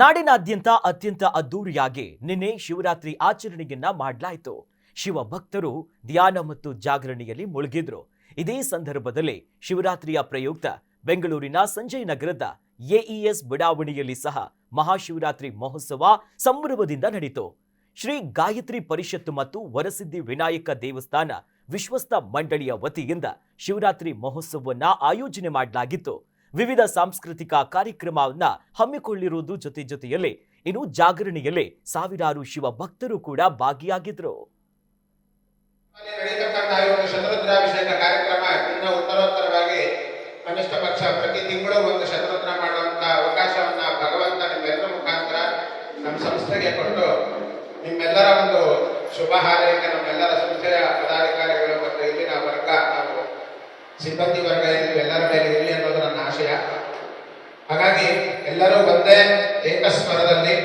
ನಾಡಿನಾದ್ಯಂತ ಅತ್ಯಂತ ಅದ್ದೂರಿಯಾಗಿ ನಿನ್ನೆ ಶಿವರಾತ್ರಿ ಆಚರಣೆಯನ್ನ ಮಾಡಲಾಯಿತು. ಶಿವ ಭಕ್ತರು ಧ್ಯಾನ ಮತ್ತು ಜಾಗರಣೆಯಲ್ಲಿ ಮುಳುಗಿದ್ರು. ಇದೇ ಸಂದರ್ಭದಲ್ಲಿ ಶಿವರಾತ್ರಿಯ ಪ್ರಯುಕ್ತ ಬೆಂಗಳೂರಿನ ಸಂಜಯ್ ನಗರದ ಎಇಎಸ್ ಬಡಾವಣೆಯಲ್ಲಿ ಸಹ ಮಹಾಶಿವರಾತ್ರಿ ಮಹೋತ್ಸವ ಸಂಭ್ರಮದಿಂದ ನಡೆಯಿತು ಶ್ರೀ ಗಾಯತ್ರಿ ಪರಿಷತ್ತು ಮತ್ತು ವರಸಿದ್ಧಿ ವಿನಾಯಕ ದೇವಸ್ಥಾನ ವಿಶ್ವಸ್ತ ಮಂಡಳಿಯ ವತಿಯಿಂದ ಶಿವರಾತ್ರಿ ಮಹೋತ್ಸವವನ್ನು ಆಯೋಜನೆ ಮಾಡಲಾಗಿತ್ತು. ವಿವಿಧ ಸಾಂಸ್ಕೃತಿಕ ಕಾರ್ಯಕ್ರಮವನ್ನ ಹಮ್ಮಿಕೊಳ್ಳಿರುವುದು ಜೊತೆ ಜೊತೆಯಲ್ಲಿ, ಇನ್ನು ಜಾಗರಣೆಯಲ್ಲಿ ಸಾವಿರಾರು ಶಿವ ಭಕ್ತರು ಕೂಡ ಉತ್ತರೋತ್ತರವಾಗಿ ಕನಿಷ್ಠ ಪಕ್ಷ ಪ್ರತಿ ತಿಂಗಳು ಒಂದು ಶತರುದ್ರ ಮಾಡುವಂತ ಅವಕಾಶವನ್ನ ಭಗವಂತ ನಿಮ್ಮೆಲ್ಲರ ಮುಖಾಂತರ ನಮ್ಮ ಸಂಸ್ಥೆಗೆ ಕೊಟ್ಟು ನಿಮ್ಮೆಲ್ಲರ ಒಂದು ಶುಭ ಹಾರೈಕೆ, ನಮ್ಮೆಲ್ಲರ ಸಂಸ್ಥೆಯ ಪದಾಧಿಕಾರಿಗಳು ಮತ್ತು ಇಲ್ಲಿನ ವರ್ಗ ಹಾಗೂ ಸಿಬ್ಬಂದಿ ವರ್ಗ ಎಲ್ಲರ ಮೇಲೆ ಆಶಯ ಹಾಗಾಗಿ ಎಲ್ಲರೂ ಒಂದೇ ಏಕಸ್ವರದಲ್ಲಿ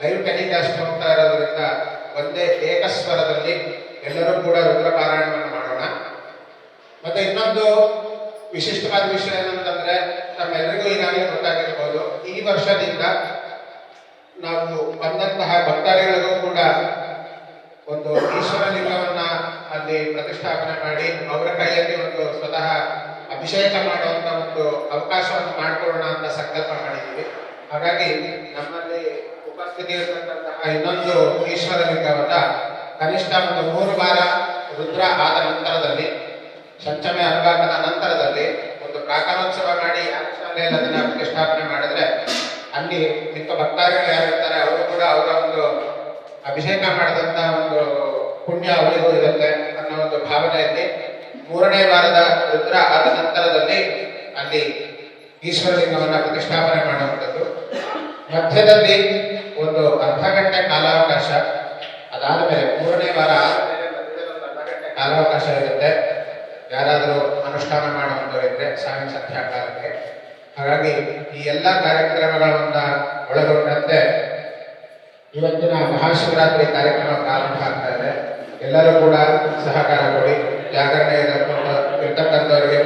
ಲೈವ್ ಟೆಲಿಕಾಸ್ಟ್ ಹೋಗ್ತಾ ಇರೋದ್ರಿಂದ ಒಂದೇ ಏಕಸ್ವರದಲ್ಲಿ ಎಲ್ಲರೂ ಕೂಡ ರುದ್ರ ಮಾಡೋಣ. ಮತ್ತೆ ಇನ್ನೊಂದು ವಿಶಿಷ್ಟವಾದ ವಿಷಯ ಏನಂತಂದ್ರೆ ನಮ್ಮೆಲ್ಲರಿಗೂ ಈಗಾಗಲೇ ಗೊತ್ತಾಗಿರ್ಬೋದು, ಈ ವರ್ಷದಿಂದ ನಾವು ಬಂದಂತಹ ಭಕ್ತಾದಿಗಳಿಗೂ ಕೂಡ ಒಂದು ಈಶ್ವರ ಲಿಂಗವನ್ನ ಅಲ್ಲಿ ಪ್ರತಿಷ್ಠಾಪನೆ ಮಾಡಿ ಅವರ ಕೈಯಲ್ಲಿ ಒಂದು ಸ್ವತಃ ಅಭಿಷೇಕ ಮಾಡುವಂತ ಒಂದು ಅವಕಾಶವನ್ನು ಮಾಡಿಕೊಳ್ಳೋಣ ಅಂತ ಸಂಕಲ್ಪ ಮಾಡಿದ್ದೀವಿ. ಹಾಗಾಗಿ ನಮ್ಮಲ್ಲಿ ಉಪಸ್ಥಿತಿ ಇರತಕ್ಕಂತಹ ಇನ್ನೊಂದು ಈಶ್ವರಲಿಂಗವನ್ನ ಕನಿಷ್ಠ ಒಂದು ಮೂರು ವಾರ ರುದ್ರ ಆದ ನಂತರದಲ್ಲಿ ಸಂಚಮೆ ಅನುಭಾಗದ ನಂತರದಲ್ಲಿ ಒಂದು ಪ್ರಾಕಾರೋತ್ಸವ ಮಾಡಿ ಶಾಲೆಯಲ್ಲಿ ಸ್ಥಾಪನೆ ಪ್ರತಿಷ್ಠಾಪನೆ ಮಾಡಿದ್ರೆ ಅಲ್ಲಿ ಮಿಕ್ಕ ಭಕ್ತಾದಿಗಳು ಯಾರಿರ್ತಾರೆ ಅವರು ಕೂಡ ಅವರ ಒಂದು ಅಭಿಷೇಕ ಮಾಡಿದಂತಹ ಒಂದು ಪುಣ್ಯ ಅವರಿಗೂ ಇರುತ್ತೆ ಅನ್ನೋ ಒಂದು ಭಾವನೆಯಲ್ಲಿ ಮೂರನೇ ವಾರದ ರುದ್ರ ಆದ ನಂತರದಲ್ಲಿ ಅಲ್ಲಿ ಈಶ್ವರಲಿಂಗವನ್ನು ಪ್ರತಿಷ್ಠಾಪನೆ ಮಾಡುವಂಥದ್ದು. ಮಧ್ಯದಲ್ಲಿ ಒಂದು ಅರ್ಧ ಗಂಟೆ ಕಾಲಾವಕಾಶ, ಅದಾದ ಮೇಲೆ ಮೂರನೇ ವಾರ ಕಾಲಾವಕಾಶ ಇರುತ್ತೆ. ಯಾರಾದರೂ ಅನುಷ್ಠಾನ ಮಾಡುವಂಥವರಿದ್ರೆ ಇದ್ರೆ ಸಾವಿನ ಸಂಖ್ಯಾಕಾಲಕ್ಕೆ ಹಾಗಾಗಿ ಈ ಎಲ್ಲ ಕಾರ್ಯಕ್ರಮಗಳನ್ನ ಒಳಗೊಂಡಂತೆ ಇವತ್ತಿನ ಮಹಾಶಿವರಾತ್ರಿ ಕಾರ್ಯಕ್ರಮ ಪ್ರಾರಂಭ ಆಗ್ತಾ ಎಲ್ಲರೂ ಕೂಡ ಸಹಕಾರ ಕೊಡಿ. ಜಾಗರಣೆ ಇರತಕ್ಕಂಥವರಿಗೆ